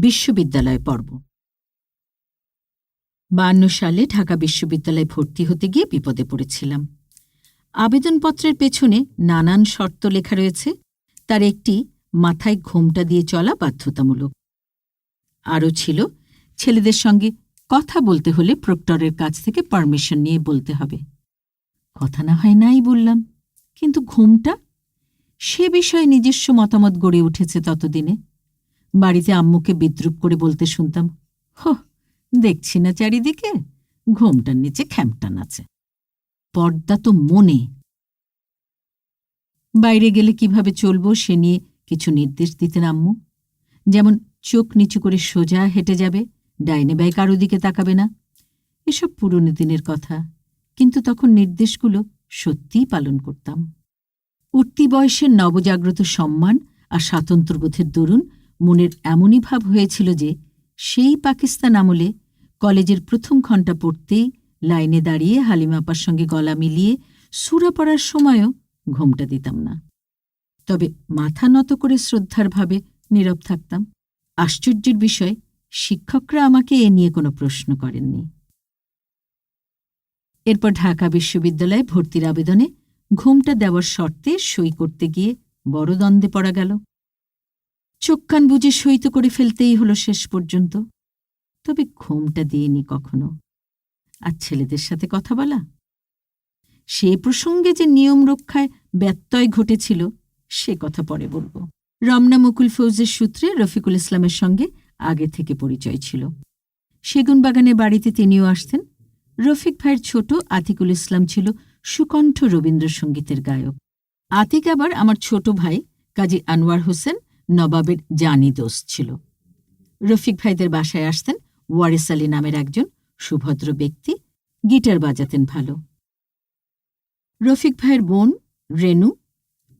বিশ্ববিদ্যালয়ে পড়ব। বান্ন সালে ঢাকা বিশ্ববিদ্যালয়ে ভর্তি হতে গিয়ে বিপদে পড়েছিলাম। আবেদনপত্রের পেছনে নানান শর্ত লেখা রয়েছে, তার একটি মাথায় ঘোমটা দিয়ে চলা বাধ্যতামূলক। আরও ছিল, ছেলেদের সঙ্গে কথা বলতে হলে প্রক্টরের কাছ থেকে পারমিশন নিয়ে বলতে হবে। কথা না হয় নাই বললাম, কিন্তু ঘুমটা? সে বিষয়ে নিজস্ব মতামত গড়ে উঠেছে ততদিনে। বাড়িতে আম্মুকে বিদ্রুপ করে বলতে শুনতাম, হো, দেখছি না চারিদিকে, ঘুমটার নিচে খ্যামটান আছে। পর্দা তো মনে। বাইরে গেলে কীভাবে চলবো সে নিয়ে কিছু নির্দেশ দিতেন আম্মু। যেমন চোখ নিচু করে সোজা হেঁটে যাবে, ডাইনে বাই কারও দিকে তাকাবে না। এসব পুরনো দিনের কথা। কিন্তু তখন নির্দেশগুলো সত্যিই পালন করতাম। উঠতি বয়সের নবজাগ্রত সম্মান আর স্বাতন্ত্র্যবোধের দরুন মনের এমনই ভাব হয়েছিল যে সেই পাকিস্তান আমলে কলেজের প্রথম ঘণ্টা পড়তেই লাইনে দাঁড়িয়ে হালিমাপার সঙ্গে গলা মিলিয়ে সুরা পড়ার সময়ও ঘোমটা দিতাম না। তবে মাথা নত করে শ্রদ্ধার ভাবে নীরব থাকতাম। আশ্চর্যের বিষয়, শিক্ষকরা আমাকে এ নিয়ে কোনো প্রশ্ন করেননি। এরপর ঢাকা বিশ্ববিদ্যালয়ে ভর্তির আবেদনে ঘুমটা দেওয়ার শর্তে সই করতে গিয়ে বড় দ্বন্দ্বে পড়া গেল। চোখ কান বুঝে সই তো করে ফেলতেই হলো শেষ পর্যন্ত। তবে ঘুমটা দিইনি কখনো। আর ছেলেদের সাথে কথা বলা? সে প্রসঙ্গে যে নিয়ম রক্ষায় ব্যত্যয় ঘটেছিল, সে কথা পরে বলব। রমনা মুকুল ফৌজের সূত্রে রফিকুল ইসলামের সঙ্গে আগে থেকে পরিচয় ছিল। সেগুনবাগানে বাড়িতে তিনিও আসতেন। রফিক ভাইয়ের ছোট আতিকুল ইসলাম ছিল সুকণ্ঠ রবীন্দ্রসঙ্গীতের গায়ক। আতিক আবার আমার ছোট ভাই কাজী আনোয়ার হোসেন নবাবের জানি দোস্ত ছিল। রফিক ভাইদের বাসায় আসতেন ওয়ারিস আলী নামের একজন সুভদ্র ব্যক্তি, গিটার বাজাতেন ভালো। রফিক ভাইয়ের বোন রেনু,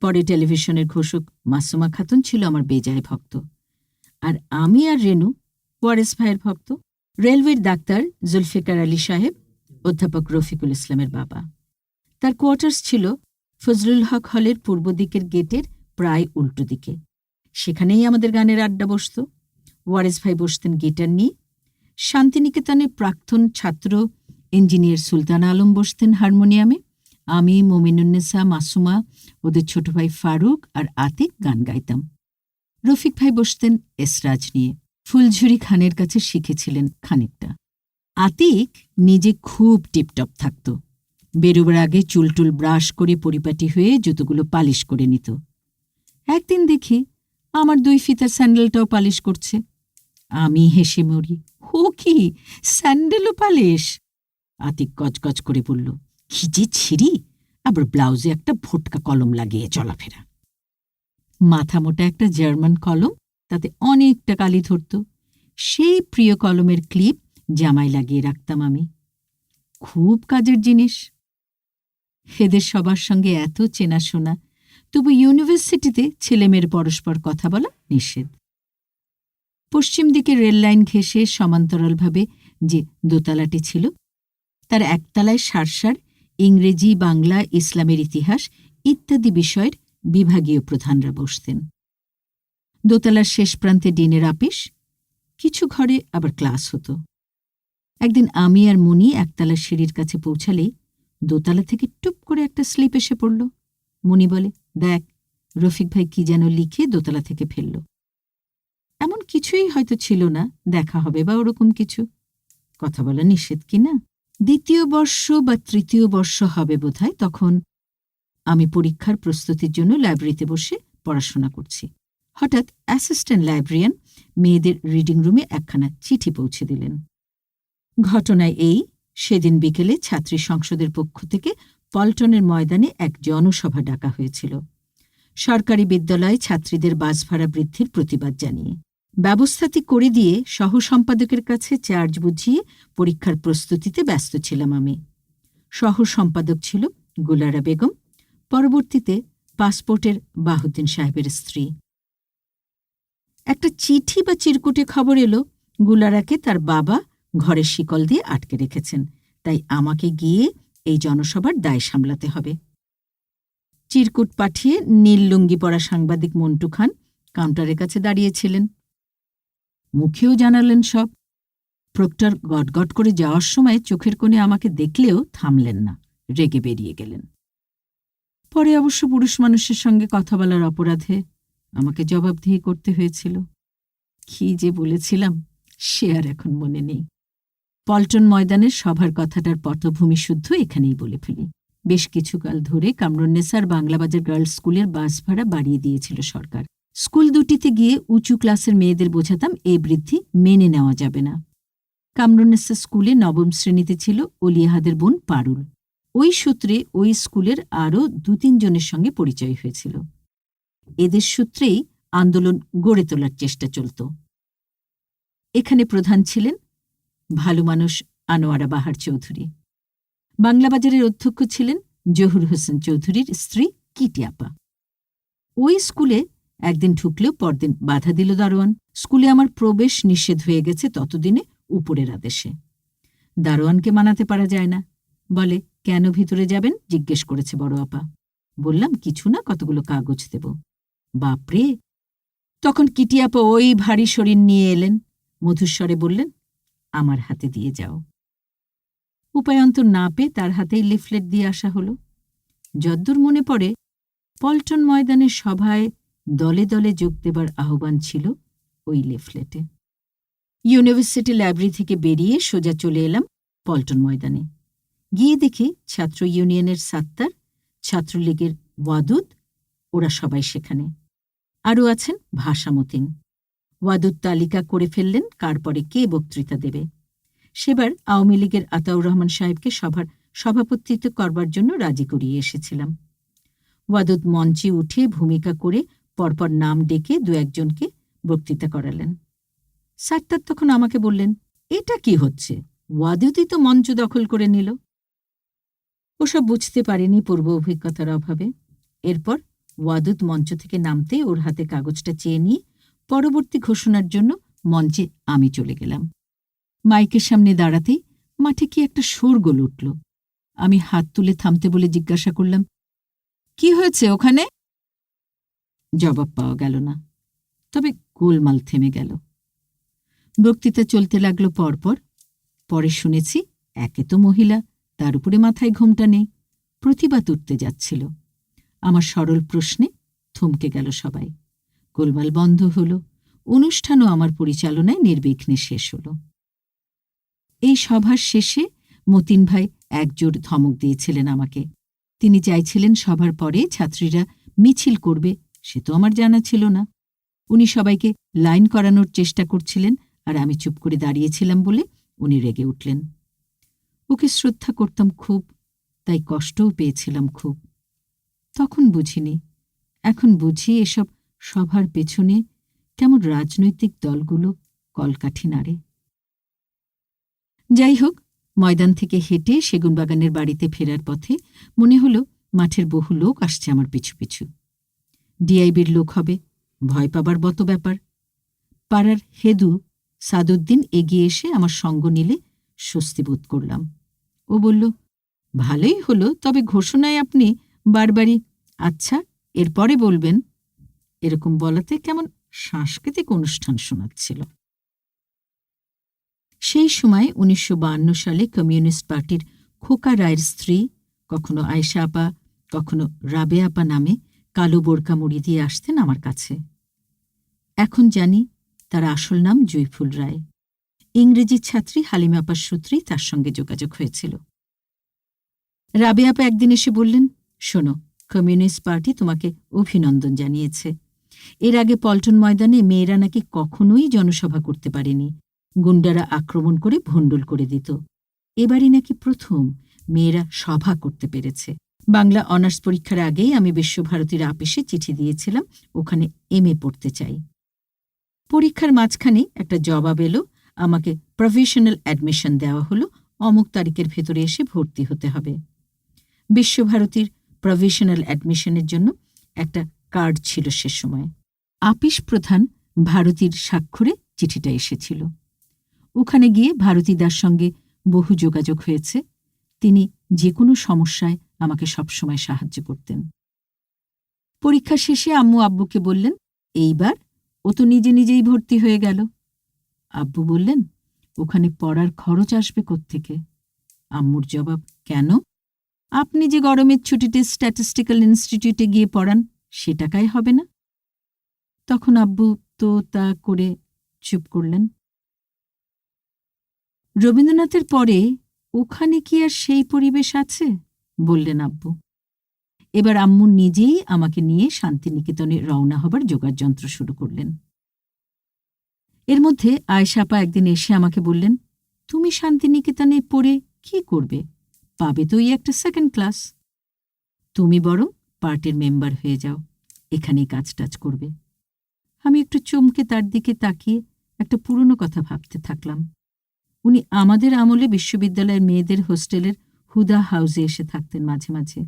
পরে টেলিভিশনের ঘোষক মাসুমা খাতুন ছিল আমার বেজায় ভক্ত। আর আমি আর রেনু ওয়ারেস ভাইয়ের ভক্ত। রেলওয়ের ডাক্তার জুলফিকার আলী সাহেব, অধ্যাপক রফিকুল ইসলামের বাবা। তার কোয়ার্টার্স ছিল ফজলুল হক হলের পূর্ব দিকের গেটের প্রায় উল্টো দিকে। সেখানেই আমাদের গানের আড্ডা বসত। ওয়ারেস ভাই বসতেন গিটার নিয়ে। শান্তিনিকেতনে প্রাক্তন ছাত্র ইঞ্জিনিয়ার সুলতান আলম বসতেন হারমোনিয়ামে। আমি মোমিনুন্নেসা মাসুমা, ওদের ছোট ভাই ফারুক আর আতিক গান গাইতাম। রফিক ভাই বসতেন এসরাজ নিয়ে। ফুলঝুরি খানের কাছে শিখেছিলেন খানিকটা। আতিক নিজে খুব টিপটপ থাকত। বেরোবার আগে চুলটুল ব্রাশ করে পরিপাটি হয়ে জুতোগুলো পালিশ করে নিত। একদিন দেখি আমার দুই ফিতার স্যান্ডেলটাও পালিশ করছে। আমি হেসে মরি। হো কি? স্যান্ডেলও পালিশ? আতিক গজগজ করে বলল, কি যে ছিঁড়ি আবার ব্লাউজে একটা ভোটকা কলম লাগিয়ে চলাফেরা। মাথা মোটা একটা জার্মান কলম, তাতে অনেকটা কালি ধরত। সেই প্রিয় কলমের ক্লিপ জামায় লাগিয়ে রাখতাম আমি। খুব কাজের জিনিস। এদের সবার সঙ্গে এত চেনাশোনা তবু ইউনিভার্সিটিতে ছেলেমেয়ের পরস্পর কথা বলা নিষেধ। পশ্চিম দিকে রেললাইন ঘেঁষে সমান্তরালভাবে যে দোতলাটি ছিল, তার একতলায় সারসার, ইংরেজি, বাংলা, ইসলামের ইতিহাস ইত্যাদি বিষয়ের বিভাগীয় প্রধানরা বসতেন। দোতলার শেষ প্রান্তে ডিনের আপিস, কিছু ঘরে আবার ক্লাস হতো। একদিন আমি আর মনি একতলার সিঁড়ির কাছে পৌঁছালেই দোতলা থেকে টুপ করে একটা স্লিপ এসে পড়ল। মনি বলে দেখ, রফিক ভাই কি যেন লিখে দোতলা থেকে ফেলল। এমন কিছুই হয়তো ছিল না, দেখা হবে বা ওরকম কিছু। কথা বলা নিষেধ কি না? দ্বিতীয় বর্ষ বা তৃতীয় বর্ষ হবে বোধহয়, তখন আমি পরীক্ষার প্রস্তুতির জন্য লাইব্রেরিতে বসে পড়াশোনা করছি। হঠাৎ অ্যাসিস্ট্যান্ট লাইব্রেরিয়ান মেয়েদের রিডিং রুমে একখানা চিঠি পৌঁছে দিলেন। ঘটনায় এই, সেদিন বিকেলে ছাত্রী সংসদের পক্ষ থেকে পল্টনের ময়দানে এক জনসভা ডাকা হয়েছিল। সরকারি বিদ্যালয়ে ছাত্রীদের বাস ভাড়া বৃদ্ধির প্রতিবাদ জানিয়ে। ব্যবস্থাটি করে দিয়ে সহ সম্পাদকের কাছে চার্জ বুঝিয়ে পরীক্ষার প্রস্তুতিতে ব্যস্ত ছিলাম আমি। সহ সম্পাদক ছিল গুলারা বেগম, পরবর্তীতে পাসপোর্টের বাহুদ্দিন সাহেবের স্ত্রী। একটা চিঠি বা চিরকুটে খবর এলো, গুলারাকে তার বাবা ঘরের শিকল দিয়ে আটকে রেখেছেন। তাই আমাকে গিয়ে এই জনসভার দায় সামলাতে হবে। চিরকুট পাঠিয়ে নীল লুঙ্গি পরা সাংবাদিক মন্টু খান কাউন্টারের কাছে দাঁড়িয়েছিলেন। মুখেও জানালেন সব। প্রক্টর গটগট করে যাওয়ার সময় চোখের কোণে আমাকে দেখলেও থামলেন না, রেগে বেরিয়ে গেলেন। পরে অবশ্য পুরুষ মানুষের সঙ্গে কথা বলার অপরাধে আমাকে জবাবদিহি করতে হয়েছিল। কি যে বলেছিলাম, সে আর এখন মনে নেই। পল্টন ময়দানের সভার কথাটার পটভূমি শুদ্ধ এখানেই বলে ফেলি। বেশ কিছুকাল ধরে কামরুন্নেসার বাংলাবাজার গার্লস স্কুলের বাস ভাড়া বাড়িয়ে দিয়েছিল সরকার। স্কুল দুটিতে গিয়ে উঁচু ক্লাসের মেয়েদের বোঝাতাম এই বৃদ্ধি মেনে নেওয়া যাবে না। কামরুন্নেসা স্কুলে নবম শ্রেণীতে ছিল অলিয়াহাদের বোন পারুল। ওই সূত্রে ওই স্কুলের আরও দু তিনজনের সঙ্গে পরিচয় হয়েছিল। এদের সূত্রেই আন্দোলন গড়ে তোলার চেষ্টা চলত। এখানে প্রধান ছিলেন ভালো মানুষ আনোয়ারা বাহার চৌধুরী। বাংলাবাজারের অধ্যক্ষ ছিলেন জহুর হোসেন চৌধুরীর স্ত্রী কিটিয়াপা ওই স্কুলে একদিন ঢুকলেও পরদিন বাধা দিল দারোয়ান। স্কুলে আমার প্রবেশ নিষেধ হয়ে গেছে ততদিনে উপরের আদেশে। দারোয়ানকে মানাতে পারা যায় না। বলে, কেন ভিতরে যাবেন? জিজ্ঞেস করেছে বড় আপা। বললাম, কিছু না, কতগুলো কাগজ দেব। বাপরে! তখন কিটিয়াপা ওই ভারী শরীর নিয়ে এলেন। মধুস্বরে বললেন আমার হাতে দিয়ে যাও। উপায়ন্তর না পেয়ে তার হাতেই লিফলেট দিয়ে আসা হলো। যদ্দূর মনে পড়ে, পল্টন ময়দানের সভায় দলে দলে যোগ দেবার আহ্বান ছিল ওই লিফলেটে। ইউনিভার্সিটি লাইব্রেরি থেকে বেরিয়ে সোজা চলে এলাম পল্টন ময়দানে। গিয়ে দেখি ছাত্র ইউনিয়নের সাত্তার, ছাত্রলীগের ওয়াদুদ, ওরা সবাই সেখানে। আরও আছেন ভাষামতিন। ওয়াদুদ তালিকা করে ফেললেন কার পরে কে বক্তৃতা দেবে? সেবার আওয়ামী লীগের আতাউর রহমান সাহেবকে সভার সভাপতিত্ব করবার জন্য রাজি করিয়ে এসেছিলাম। ওয়াদুদ মঞ্চে উঠে ভূমিকা করে পরপর নাম ডেকে দু একজনকে বক্তৃতা করালেন। সাত্তার তখন আমাকে বললেন, এটা কি হচ্ছে? ওয়াদুদই তো মঞ্চ দখল করে নিল। ওসব বুঝতে পারেনি পূর্ব অভিজ্ঞতার অভাবে। এরপর ওয়াদুদ মঞ্চ থেকে নামতে ওর হাতে কাগজটা চেয়ে নিয়ে পরবর্তী ঘোষণার জন্য মঞ্চে আমি চলে গেলাম। মাইকের সামনে দাঁড়াতেই মাঠে কি একটা শোরগোল উঠল। আমি হাত তুলে থামতে বলে জিজ্ঞাসা করলাম, কি হয়েছে ওখানে? জবাব পাওয়া গেল না, তবে গোলমাল থেমে গেল। বক্তৃতা চলতে লাগল পরপর। পরে শুনেছি একে তো মহিলা, তার উপরে মাথায় ঘোমটা নেই প্রতিবাদ উঠতে যাচ্ছিল। আমার সরল প্রশ্নে থমকে গেল সবাই। গোলমাল বন্ধ হল। অনুষ্ঠানও আমার পরিচালনায় নির্বিঘ্নে শেষ হল। এই সভার শেষে মতিন ভাই একজোর ধমক দিয়েছিলেন আমাকে। তিনি চাইছিলেন সভার পরে ছাত্রীরা মিছিল করবে, সে তো আমার জানা ছিল না। উনি সবাইকে লাইন করানোর চেষ্টা করছিলেন আর আমি চুপ করে দাঁড়িয়েছিলাম বলে উনি রেগে উঠলেন। ওকে শ্রদ্ধা করতাম খুব, তাই কষ্টও পেয়েছিলাম খুব। তখন বুঝিনি। এখন বুঝি এসব সভার পেছনে কেমন রাজনৈতিক দলগুলো কলকাঠি নাড়ে। যাই হোক, ময়দান থেকে হেঁটে সেগুনবাগানের বাড়িতে ফেরার পথে মনে হল মাঠের বহু লোক আসছে আমার পিছু পিছু। ডিআইবির লোক হবে, ভয় পাবার মতো ব্যাপার। পাড়ার হেদু সাদুদ্দিন এগিয়ে এসে আমার সঙ্গ নিলে স্বস্তি বোধ করলাম। ও বলল, ভালোই হলো, তবে ঘোষণায় আপনি বারবারই আচ্ছা এরপরে বলবেন। এরকম বলাতে কেমন সাংস্কৃতিক অনুষ্ঠান শোনাচ্ছিল। সেই সময় উনিশশো সালে কমিউনিস্ট পার্টির খোকা রায়ের স্ত্রী, কখনো আয়সা আপা, কখনো রাবে আপা নামে কালো বোরকা মুড়ি দিয়ে আসতেন আমার কাছে। এখন জানি তার আসল নাম জয়ফুল রায়। ইংরেজি ছাত্রী হালিমাপার সূত্রেই তার সঙ্গে যোগাযোগ হয়েছিল। রাবে আপা একদিন এসে বললেন, শোনো, কমিউনিস্ট পার্টি তোমাকে অভিনন্দন জানিয়েছে। এর আগে পল্টন ময়দানে মেয়েরা নাকি কখনোই জনসভা করতে পারেনি। গুন্ডারা আক্রমণ করে ভণ্ডুল করে দিত। এবারই নাকি প্রথম মেয়েরা সভা করতে পেরেছে। বাংলা অনার্স পরীক্ষার আগেই আমি বিশ্বভারতীর আপিসে চিঠি দিয়েছিলাম, ওখানে এম এ পড়তে চাই। পরীক্ষার মাঝখানে একটা জবাব এলো, আমাকে প্রফেশনাল অ্যাডমিশন দেওয়া হলো, অমুক তারিখের ভেতরে এসে ভর্তি হতে হবে। বিশ্বভারতীর প্রফেশনাল অ্যাডমিশনের জন্য একটা কার্ড ছিল সে সময়। আপিস প্রধান ভারতীর স্বাক্ষরে চিঠিটা এসেছিল। ওখানে গিয়ে ভারতীদার সঙ্গে বহু যোগাযোগ হয়েছে। তিনি যে কোনো সমস্যায় আমাকে সবসময় সাহায্য করতেন। পরীক্ষা শেষে আম্মু আব্বুকে বললেন, এইবার ও তো নিজে নিজেই ভর্তি হয়ে গেল। আব্বু বললেন, ওখানে পড়ার খরচ আসবে থেকে আম্মুর জবাব, কেন? আপনি যে গরমের ছুটিতে স্ট্যাটিস্টিক্যাল ইনস্টিটিউটে গিয়ে পড়ান সে টাকায় হবে না। তখন আব্বু তো তা করে চুপ করলেন। রবীন্দ্রনাথের পরে, ওখানে কি আর সেই পরিবেশ আছে? বললেন আব্বু। এবার আম্মু নিজেই আমাকে নিয়ে শান্তিনিকেতনে রওনা হবার যোগাযন্ত্র শুরু করলেন। এর মধ্যে আয়সাপা একদিন এসে আমাকে বললেন, তুমি শান্তিনিকেতনে পড়ে কি করবে? পাবে তো এই একটা সেকেন্ড ক্লাস তুমি বরং পার্টির মেম্বার হয়ে যাও। এখানেই কাজ টাজ করবে। আমি একটু চমকে তার দিকে তাকিয়ে একটা পুরনো কথা ভাবতে থাকলাম। উনি আমাদের আমলে বিশ্ববিদ্যালয়ের মেয়েদের হোস্টেলের হুদা হাউসে এসে থাকতেন মাঝে মাঝে।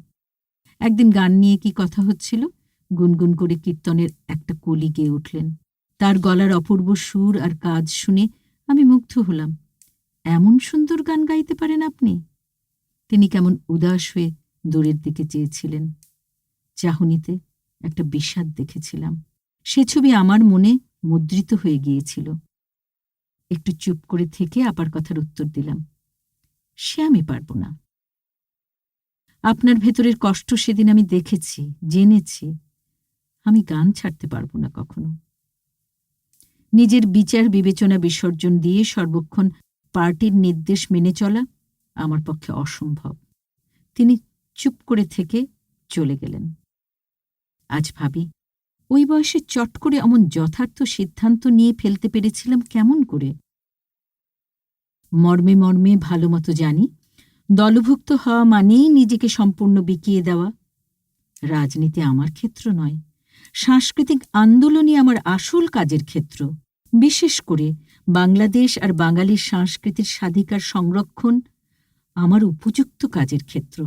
একদিন গান নিয়ে কি কথা হচ্ছিল, গুনগুন করে কীর্তনের একটা কলি গেয়ে উঠলেন। তার গলার অপূর্ব সুর আর কাজ শুনে আমি মুগ্ধ হলাম। এমন সুন্দর গান গাইতে পারেন আপনি? তিনি কেমন উদাস হয়ে দূরের দিকে চেয়েছিলেন। চাহনিতে একটা বিষাদ দেখেছিলাম। সে ছবি আমার মনে মুদ্রিত হয়ে গিয়েছিল। একটু চুপ করে থেকে আপার কথার উত্তর দিলাম, সে আমি পারব না। আপনার ভেতরের কষ্ট সেদিন আমি দেখেছি, জেনেছি। আমি গান ছাড়তে পারব না কখনো। নিজের বিচার বিবেচনা বিসর্জন দিয়ে সর্বক্ষণ পার্টির নির্দেশ মেনে চলা আমার পক্ষে অসম্ভব। তিনি চুপ করে থেকে চলে গেলেন। আজ ভাবি, ওই বয়সে চট করে এমন যথার্থ সিদ্ধান্ত নিয়ে ফেলতে পেরেছিলাম কেমন করে? মর্মে মর্মে ভালোমতো জানি, দলভুক্ত হওয়া মানেই নিজেকে সম্পূর্ণ বিকিয়ে দেওয়া। রাজনীতি আমার ক্ষেত্র নয়, সাংস্কৃতিক আন্দোলনই আমার আসল কাজের ক্ষেত্র। বিশেষ করে বাংলাদেশ আর বাঙালির সংস্কৃতির স্বাধিকার সংরক্ষণ আমার উপযুক্ত কাজের ক্ষেত্র।